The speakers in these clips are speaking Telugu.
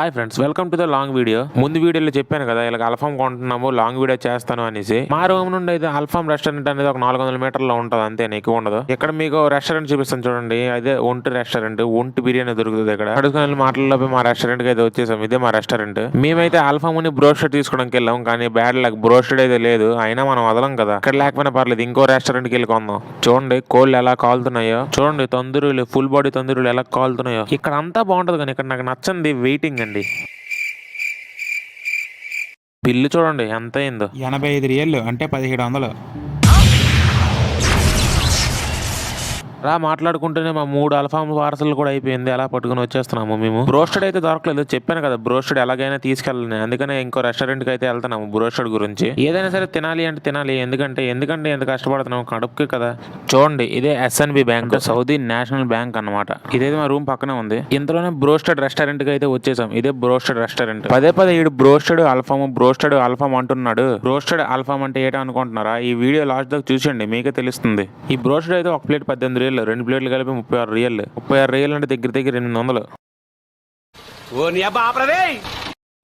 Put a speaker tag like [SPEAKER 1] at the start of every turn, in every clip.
[SPEAKER 1] Hi friends welcome to the long video ముందు వీడియోలో చెప్పాను కదా ఇలా అల్ఫామ్ కొంటున్నాము లాంగ్ వీడియో చేస్తాను అనేసి. మా రూమ్ నుండి అయితే అల్ఫామ్ రెస్టారెంట్ అనేది ఒక నాలుగు వందల మీటర్లో ఉంటుంది అంతే ఎక్కువ ఉండదు. ఇక్కడ మీకు రెస్టారెంట్ చూపిస్తాను చూడండి అదే ఒంటి రెస్టారెంట్ ఒంటి బిర్యానీ దొరుకుతుంది ఇక్కడ. అడుగుతున్న మాటల్లో మా రెస్టారెంట్కి అయితే వచ్చేసాం ఇదే మా రెస్టారెంట్ మేమైతే అల్ఫామ్ని బ్రోస్టెడ్ తీసుకోవడానికి వెళ్ళాం కానీ బ్యాడ్ లక్ బ్రోస్టెడ్ అయితే లేదు. అయినా మనం వదలం కదా. ఇక్కడ లేకపోయినా పర్లేదు ఇంకో రెస్టారెంట్కి వెళ్ళి కొందాం. చూడండి కోళ్ళు ఎలా కాలుతున్నాయో. చూడండి తందూరులు ఫుల్ బాడీ తందూరులు ఎలా కాలుతున్నాయో. ఇక్కడ అంతా బాగుంటది కానీ ఇక్కడ నాకు నచ్చంది వెయిటింగ్ అండి. బిల్లు చూడండి ఎంత అయిందో.
[SPEAKER 2] ఎనభై ఐదు రియల్లు అంటే పదిహేడు వందలు.
[SPEAKER 1] రా మాట్లాడుకుంటూనే మా మూడు అల్ఫామ్ పార్సల్ కూడా అయిపోయింది. అలా పట్టుకుని వచ్చేస్తున్నాము మేము. బ్రోస్టెడ్ అయితే దొరకలేదు. చెప్పాను కదా బ్రోస్టెడ్ ఎలాగైనా తీసుకెళ్ళాలని అందుకనే ఇంకో రెస్టారెంట్కి అయితే వెళ్తున్నాము బ్రోస్టెడ్ గురించి. ఏదైనా సరే తినాలి అంటే తినాలి. ఎందుకంటే ఎందుకంటే ఎంత కష్టపడుతున్నాము కడుపుకి కదా. చూడండి ఇదే SNB bank Saudi national bank అన్నమాట. ఇదైతే మా రూమ్ పక్కనే ఉంది. ఇంతలోనే బ్రోస్టెడ్ రెస్టారెంట్కి అయితే వచ్చేసాం. ఇదే బ్రోస్టెడ్ రెస్టారెంట్ పదే పదే ఈడు బ్రోస్టెడ్ అల్ఫామ్ బ్రోస్టెడ్ అల్ఫామ్ అంటున్నాడు. బ్రోస్టెడ్ అల్ఫామ్ అంటే ఏంటో అనుకుంటున్నారా? ఈ వీడియో లాస్ట్ దాకా చూసండి మీకే తెలుస్తుంది. ఈ బ్రోస్టెడ్ అయితే ఒక ప్లేట్ పద్దెనిమిది రియల్ రెండు ప్లేట్లు కలిపి ముప్పై ఆరు రియల్ ముప్పై ఆరు రియల్ అంటే దగ్గర దగ్గర ఎనిమిది వందలు.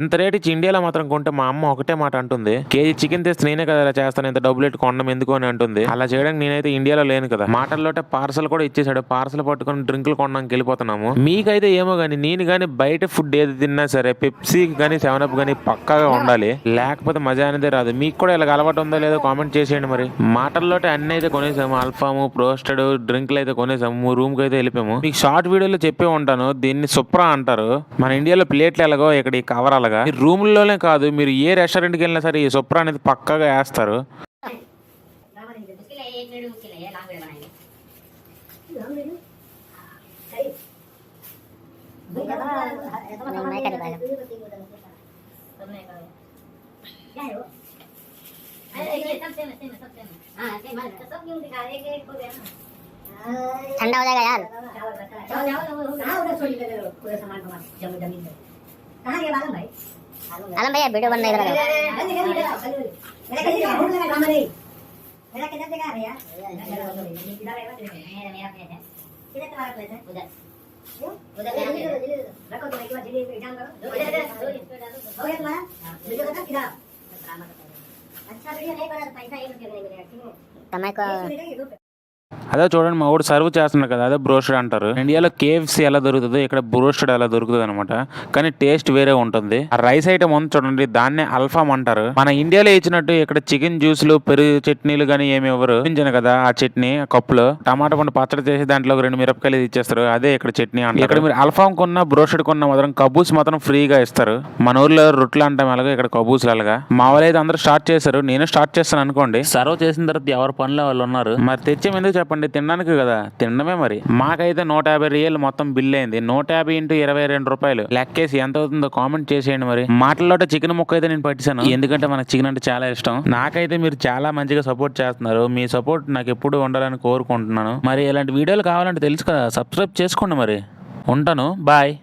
[SPEAKER 1] ఇంత రేట్ ఇచ్చి ఇండియాలో మాత్రం కొంటే మా అమ్మ ఒకటే మాట అంటుంది. కేజీ చికెన్ తెస్తే నేనే కదా ఇలా చేస్తాను ఇంత డబ్బులు ఎట్టు కొనడం ఎందుకు అని అంటుంది. అలా చేయడానికి నేనైతే ఇండియాలో లేను కదా. మాటల్లోటే పార్సల్ కూడా ఇచ్చేసాడు పార్సల్ పట్టుకొని డ్రింకులు కొనడానికి వెళ్ళిపోతున్నాము. మీకైతే ఏమో కానీ నేను కానీ బయట ఫుడ్ ఏది తిన్నా సరే పెప్సీ కానీ సెవెన్ అప్ కానీ పక్కాగా ఉండాలి. లేకపోతే మజా అనేది రాదు. మీకు కూడా ఇలా అలవాటు ఉందో లేదో కామెంట్ చేసేయండి మరి. మాటల్లోటే అన్ని అయితే కొనేసాము. అల్ఫాము ప్రోస్టెడ్ డ్రింక్లు అయితే కొనేసాము. రూమ్కి అయితే వెళ్ళిపోయాము. మీకు షార్ట్ వీడియోలో చెప్పే ఉంటాను. దీన్ని సుప్రా అంటారు. మన ఇండియాలో ప్లేట్లు ఎలాగో ఇక్కడ ఈ కవర్ అలాగా ఈ రూమ్లోనే కాదు మీరు ఏ రెస్టారెంట్కి వెళ్ళినా సరే ఈ సుప్రా అనేది పక్కాగా వేస్తారు
[SPEAKER 3] उसके लिए एक मिनट उसके लिए लॉन्ग वीडियो बनाएंगे
[SPEAKER 4] नहीं कर पाएगा
[SPEAKER 3] तुमने करो क्या है वो अरे ये सब सेम है सेम है सब सेम है हां सेम है तो सब क्यों दिखा रहे हैं एक हो गया ना
[SPEAKER 4] ठंडा हो जाएगा यार
[SPEAKER 3] कहाँ गए आलम भाई
[SPEAKER 4] आलम भैया वीडियो बनने इधर आ
[SPEAKER 3] मेरा काम नहीं मेरा किधर से कहाँ भैया मेरा मेरा प्लेट है किधर तुम्हारा प्लेट है उधर उधर रखो तो एक बार जल्दी एग्ज़ाम करो उधर उधर हो गया तुम्हारा वीडियो खत्म किधर अच्छा वीडियो नहीं बना पैसा 1 रुपया नहीं मिलेगा ठीक है
[SPEAKER 4] तुम्हें को
[SPEAKER 1] అదే చూడండి మా ఊడు సర్వ్ చేస్తున్నాడు కదా అదే బ్రోస్టెడ్ అంటారు. ఇండియాలో కేఎఫ్సి ఎలా దొరుకుతుందో ఇక్కడ బ్రోస్టెడ్ ఎలా దొరుకుతుంది అనమాట. కానీ టేస్ట్ వేరే ఉంటుంది. ఆ రైస్ ఐటమ్ ఉంది చూడండి దాన్నే అల్ఫామ్ అంటారు. మన ఇండియాలో ఇచ్చినట్టు ఇక్కడ చికెన్ జ్యూస్లు పెరుగు చట్నీలు కానీ ఏమి ఇవ్వరు. చూపించాను కదా ఆ చట్నీ కప్పులో. టమాటా పండు పచ్చడి చేసి దాంట్లో రెండు మిరపకాయలు ఇచ్చేస్తారు. అదే ఇక్కడ చట్నీ అంటారు. ఇక్కడ మీరు అల్ఫామ్ కొన్న బ్రోస్టెడ్ కొన్న మాత్రం కబూస్ మాత్రం ఫ్రీగా ఇస్తారు. మన ఊర్లో రొట్లు అంటాం ఎలాగో ఇక్కడ కబూస్ అలాగా మా వాళ్ళు అయితే అందరూ స్టార్ట్ చేశారు. నేను స్టార్ట్ చేస్తాను అనుకోండి. సర్వ్ చేసిన తర్వాత ఎవరి పనిలో వాళ్ళు ఉన్నారు? మరి తెచ్చాం ఎందుకు చెప్పండి తినడానికి కదా? తినడమే మరి. మాకైతే నూట యాభై రియల్ మొత్తం బిల్ అయింది. నూట యాభై ఇంటూ ఇరవై రెండు రూపాయలు. లెక్కేసి ఎంత అవుతుందో కామెంట్ చేసేయండి మరి. మాటల్లోట చికెన్ ముక్క అయితే నేను పట్టించాను ఎందుకంటే మనకు చికెన్ అంటే చాలా ఇష్టం. నాకైతే మీరు చాలా మంచిగా సపోర్ట్ చేస్తున్నారు. మీ సపోర్ట్ నాకు ఎప్పుడు ఉండాలని కోరుకుంటున్నాను. మరి ఇలాంటి వీడియోలు కావాలంటే తెలుసు కదా? సబ్స్క్రైబ్ చేసుకోండి మరి. ఉంటాను. బాయ్